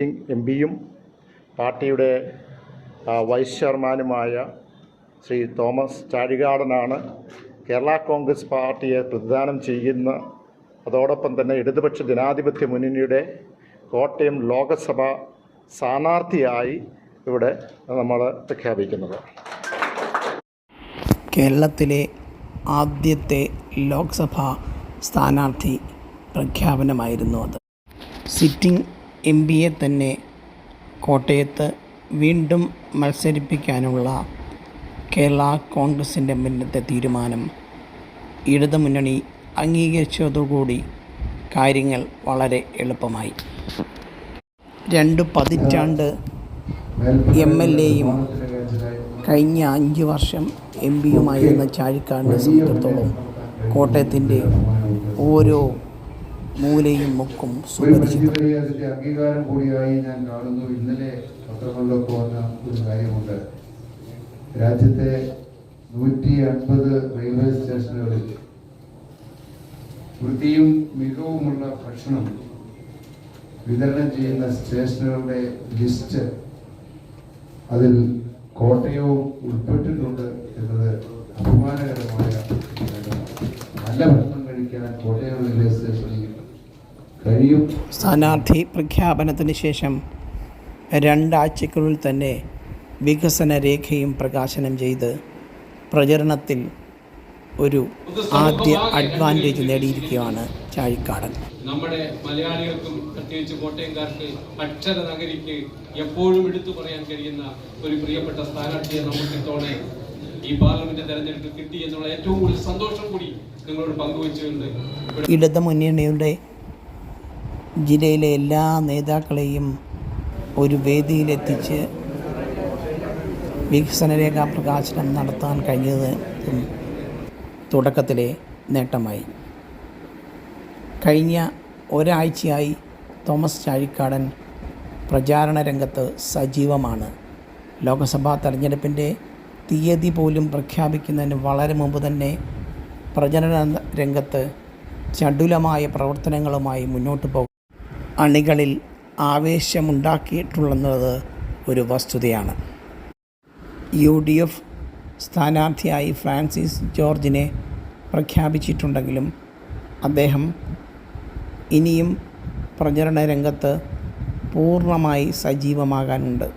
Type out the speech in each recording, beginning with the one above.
M പിയും പാർട്ടിയുടെ vice ചെയർമാനുമായ ശ്രീ തോമസ് ചാഴികാടനാണ് കേരള കോൺഗ്രസ് പാർട്ടിയെ പ്രതിദാനം ചെയ്യുന്ന അതോടൊപ്പം തന്നെ ഇടതുപക്ഷ ജനാധിപത്യ മുന്നണിയുടെ കോട്ടയം ലോകസഭ സ്ഥാനാർത്ഥിയായി ഇവിടെ നമ്മൾ പ്രഖ്യാപിക്കുന്നത്. കേരളത്തിലെ ആദ്യത്തെ ലോക്സഭാ സ്ഥാനാർത്ഥി പ്രഖ്യാപനമായിരുന്നു അത്. സിറ്റിംഗ് എം പിയെ തന്നെ കോട്ടയത്ത് വീണ്ടും മത്സരിപ്പിക്കാനുള്ള കേരള കോൺഗ്രസിന്റെ മുന്നത്തെ തീരുമാനം. ഇടതുമുന്നണി അംഗീകരിച്ചതോടുകൂടി കാര്യങ്ങൾ വളരെ എളുപ്പമായി. രണ്ട് പതിറ്റാണ്ട് എം എൽ എയും കഴിഞ്ഞ അഞ്ച് വർഷം എം പിയുമായിരുന്ന ചാഴിക്കാടിനെ സംബന്ധിച്ചിടത്തോളം കോട്ടയത്തിന്റെ ഓരോ മൂലയും മുക്കും അതിന്റെ അംഗീകാരം കൂടിയായി ഞാൻ കാണുന്നു. ഇന്നലെ പത്രങ്ങളിലൊക്കെ വന്ന ഒരു കാര്യമുണ്ട്. രാജ്യത്തെ നൂറ്റി അൻപത് റെയിൽവേ സ്റ്റേഷനുകളിൽ വൃത്തിയും മികവുമുള്ള ഭക്ഷണം വിതരണം ചെയ്യുന്ന സ്റ്റേഷനുകളുടെ ലിസ്റ്റ് അതിൽ കോട്ടയവും ഉൾപ്പെട്ടിട്ടുണ്ട് എന്നത് അഭിമാനകരമായ നല്ല ഭക്ഷണം കഴിക്കാൻ കോട്ടയം റെയിൽവേ സ്റ്റേഷനിൽ കഴിയും. സ്ഥാനാർത്ഥി പ്രഖ്യാപനത്തിന് ശേഷം രണ്ടാഴ്ചക്കുള്ളിൽ തന്നെ വികസന രേഖയും പ്രകാശനം ചെയ്ത് പ്രചരണത്തിൽ ഒരു ആദ്യ അഡ്വാന്റേജ് നേടിയിരിക്കുകയാണ് ചാഴിക്കാടൻ. നമ്മുടെ മലയാളികൾക്കും പ്രത്യേകിച്ച് കോട്ടയംകാർക്ക് അക്ഷര നഗരിക്ക് എപ്പോഴും എടുത്തു പറയാൻ കഴിയുന്ന ഒരു പ്രിയപ്പെട്ട സ്ഥാനാർത്ഥിയെ നമുക്ക് ഇത്തവണ ഈ പാർലമെന്റ് തെരഞ്ഞെടുപ്പ് കിട്ടി എന്നുള്ള ഏറ്റവും കൂടുതൽ സന്തോഷം കൂടി നിങ്ങളോട് പങ്കുവച്ചിട്ടുണ്ട് ഇടതുമുന്നണിയുടെ ഇടത് മുന്നണിയുടെ ജില്ലയിലെ എല്ലാ നേതാക്കളെയും ഒരു വേദിയിലെത്തിച്ച് വികസനരേഖാ പ്രകാശനം നടത്താൻ കഴിഞ്ഞത് തുടക്കത്തിലെ നേട്ടമായി. കഴിഞ്ഞ ഒരാഴ്ചയായി തോമസ് ചാഴിക്കാടൻ പ്രചാരണ രംഗത്ത് സജീവമാണ്. ലോക്സഭാ തെരഞ്ഞെടുപ്പിന്റെ തീയതി പോലും പ്രഖ്യാപിക്കുന്നതിന് വളരെ മുമ്പ് തന്നെ പ്രചരണ രംഗത്ത് ചടുലമായ പ്രവർത്തനങ്ങളുമായി മുന്നോട്ട് പോകും. അണികളിൽ ആവേശമുണ്ടാക്കിയിട്ടുള്ളത് ഒരു വസ്തുതയാണ്. യു ഡി എഫ് സ്ഥാനാർത്ഥിയായി ഫ്രാൻസിസ് ജോർജിനെ പ്രഖ്യാപിച്ചിട്ടുണ്ടെങ്കിലും അദ്ദേഹം ഇനിയും പ്രചരണ രംഗത്ത് പൂർണമായി സജീവമാകാനുണ്ട്.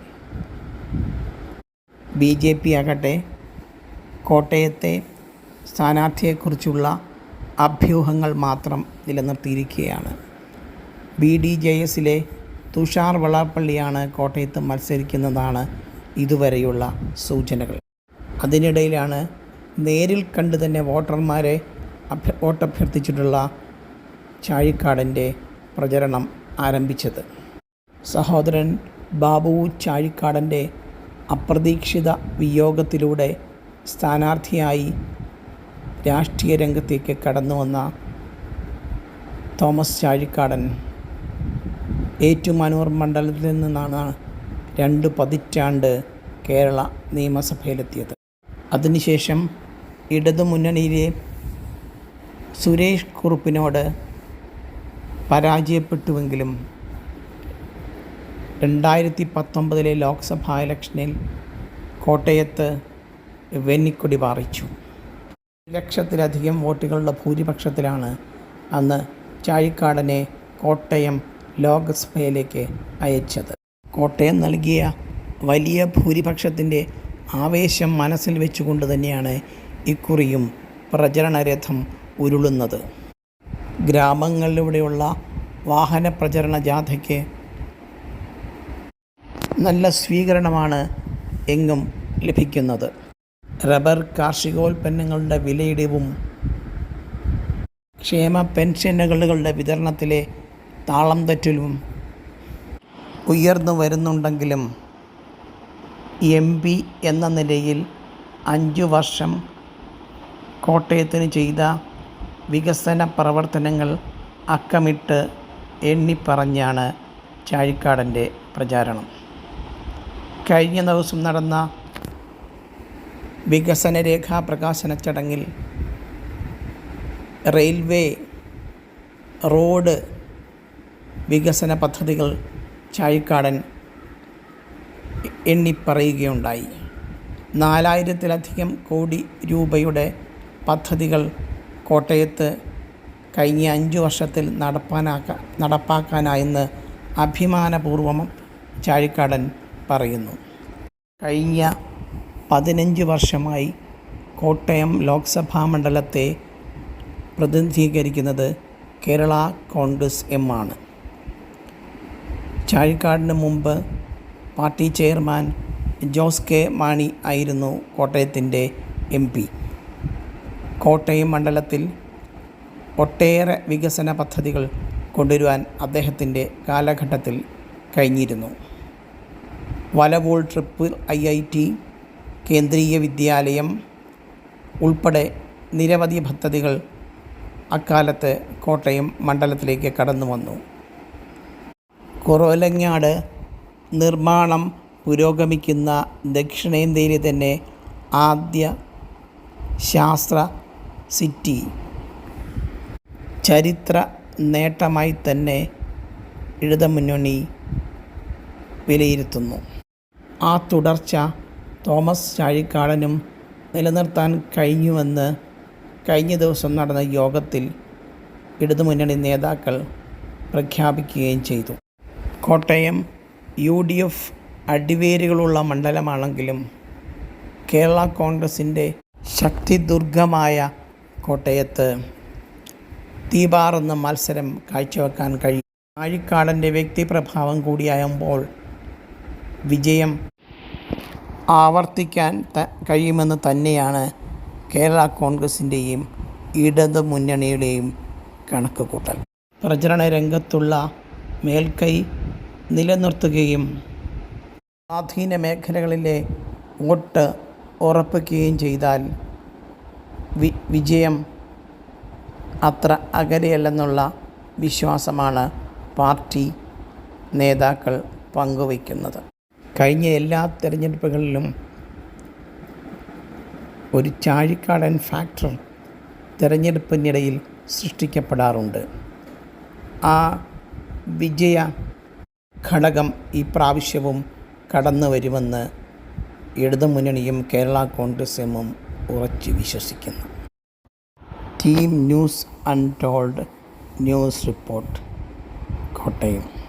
ബി ജെ പി ആകട്ടെ കോട്ടയത്തെ സ്ഥാനാർത്ഥിയെക്കുറിച്ചുള്ള അഭ്യൂഹങ്ങൾ മാത്രം നിലനിർത്തിയിരിക്കുകയാണ്. ബി ഡി ജെ എസിലെ തുഷാർ വളാപ്പള്ളിയാണ് കോട്ടയത്ത് മത്സരിക്കുന്നതാണ് ഇതുവരെയുള്ള സൂചനകൾ. അതിനിടയിലാണ് നേരിൽ കണ്ട് തന്നെ വോട്ടർമാരെ അഭ്യ വോട്ടഭ്യർത്ഥിച്ചിട്ടുള്ള ചാഴിക്കാടന്റെ പ്രചരണം ആരംഭിച്ചത്. സഹോദരൻ ബാബു ചാഴിക്കാടന്റെ അപ്രതീക്ഷിത വിയോഗത്തിലൂടെ സ്ഥാനാർത്ഥിയായി രാഷ്ട്രീയ രംഗത്തേക്ക് കടന്നു വന്ന തോമസ് ചാഴിക്കാടൻ ഏറ്റുമാനൂർ മണ്ഡലത്തിൽ നിന്നാണ് രണ്ട് പതിറ്റാണ്ട് കേരള നിയമസഭയിലെത്തിയത്. അതിനുശേഷം ഇടതുമുന്നണിയിലെ സുരേഷ് കുറുപ്പിനോട് പരാജയപ്പെട്ടുവെങ്കിലും രണ്ടായിരത്തി പത്തൊമ്പതിലെ ലോക്സഭാ ഇലക്ഷനിൽ കോട്ടയത്ത് വെന്നിക്കൊടി പാറിച്ചു. ലക്ഷത്തിലധികം വോട്ടുകളുടെ ഭൂരിപക്ഷത്തിലാണ് അന്ന് ചാഴിക്കാടനെ കോട്ടയം ലോക്സഭയിലേക്ക് അയച്ചത്. കോട്ടയം നൽകിയ വലിയ ഭൂരിപക്ഷത്തിന്റെ ആവേശം മനസ്സിൽ വെച്ചുകൊണ്ട് തന്നെയാണ് ഇക്കുറിയും പ്രചരണരഥം ഉരുളുന്നത്. ഗ്രാമങ്ങളിലൂടെയുള്ള വാഹന പ്രചരണ ജാഥയ്ക്ക് നല്ല സ്വീകരണമാണ് എങ്ങും ലഭിക്കുന്നത്. റബ്ബർ കാർഷികോൽപ്പന്നങ്ങളുടെ വിലയിടിവും ക്ഷേമ പെൻഷനുകളുടെ വിതരണത്തിലെ താളം തെറ്റലും. ഉയർന്നു വരുന്നുണ്ടെങ്കിലും എം പി എന്ന നിലയിൽ അഞ്ചു വർഷം കോട്ടയത്തിന് ചെയ്ത വികസന പ്രവർത്തനങ്ങൾ അക്കമിട്ട് എണ്ണിപ്പറഞ്ഞാണ് ചാഴിക്കാടന്റെ പ്രചാരണം. കഴിഞ്ഞ ദിവസം നടന്ന വികസന രേഖാ പ്രകാശന ചടങ്ങിൽ റെയിൽവേ റോഡ് വികസന പദ്ധതികൾ ചാഴിക്കാടൻ എണ്ണിപ്പറയുകയുണ്ടായി നാലായിരത്തിലധികം കോടി രൂപയുടെ പദ്ധതികൾ കോട്ടയത്ത് കഴിഞ്ഞ അഞ്ച് വർഷത്തിൽ നടപ്പാനാക്ക നടപ്പാക്കാനായെന്ന് അഭിമാനപൂർവം ചാഴിക്കാടൻ പറയുന്നു. കഴിഞ്ഞ പതിനഞ്ച് വർഷമായി കോട്ടയം ലോക്സഭാ മണ്ഡലത്തെ പ്രതിനിധീകരിക്കുന്നത് കേരള കോൺഗ്രസ് എം ആണ്. ചാഴിക്കാടിന് മുമ്പ് party chairman Jose K Mani ആയിരുന്നു കോട്ടയത്തിന്റെ എം പി. കോട്ടയം മണ്ഡലത്തിൽ ഒട്ടേറെ വികസന പദ്ധതികൾ കൊണ്ടുവരുവാൻ അദ്ദേഹത്തിന്റെ കാലഘട്ടത്തിൽ കഴിഞ്ഞിരുന്നു. വലവോൾ triple I I T Kendriya Vidyalaya ഉൾപ്പെടെ നിരവധി പദ്ധതികൾ അക്കാലത്ത് കോട്ടയം മണ്ഡലത്തിലേക്ക് കടന്നു വന്നു കുറവലങ്ങാട് നിർമ്മാണം പുരോഗമിക്കുന്ന ദക്ഷിണേന്ത്യയിലെ തന്നെ ആദ്യ ശാസ്ത്ര സിറ്റി. ചരിത്ര നേട്ടമായി തന്നെ ഇടതുമുന്നണി വിലയിരുത്തുന്നു. ആ തുടർച്ച തോമസ് ചാഴിക്കാടനും നിലനിർത്താൻ കഴിഞ്ഞുവെന്ന് കഴിഞ്ഞ ദിവസം നടന്ന യോഗത്തിൽ ഇടതുമുന്നണി നേതാക്കൾ പ്രഖ്യാപിക്കുകയും ചെയ്തു. കോട്ടയം യു ഡി എഫ് അടിവേരുകളുള്ള മണ്ഡലമാണെങ്കിലും കേരള കോൺഗ്രസിന്റെ ശക്തിദുർഗമായ കോട്ടയത്ത് തീപാറുന്ന മത്സരം കാഴ്ചവെക്കാൻ കഴിയും. ആഴിക്കാടന്റെ വ്യക്തിപ്രഭാവം കൂടിയാകുമ്പോൾ വിജയം ആവർത്തിക്കാൻ ത കഴിയുമെന്ന് തന്നെയാണ് കേരള കോൺഗ്രസിന്റെയും ഇടതു മുന്നണിയുടെയും കണക്ക് കൂട്ടൽ പ്രചരണ രംഗത്തുള്ള മേൽക്കൈ നിലനിർത്തുകയും സ്വാധീന മേഖലകളിലെ വോട്ട് ഉറപ്പിക്കുകയും ചെയ്താൽ വി വിജയം അത്ര അകലെയല്ലെന്നുള്ള വിശ്വാസമാണ് പാർട്ടി നേതാക്കൾ പങ്കുവയ്ക്കുന്നത്. കഴിഞ്ഞ എല്ലാ തിരഞ്ഞെടുപ്പുകളിലും ഒരു ചാഴിക്കാടൻ ഫാക്ടർ തിരഞ്ഞെടുപ്പിനിടയിൽ സൃഷ്ടിക്കപ്പെടാറുണ്ട്. ആ വിജയ ഘടകം ഈ പ്രാവശ്യവും കടന്നു വരുമെന്ന് ഇടതുമുന്നണിയും കേരള കോൺഗ്രസ് എമ്മും ഉറച്ചു വിശ്വസിക്കുന്നു. Team news untold news report Kottayam.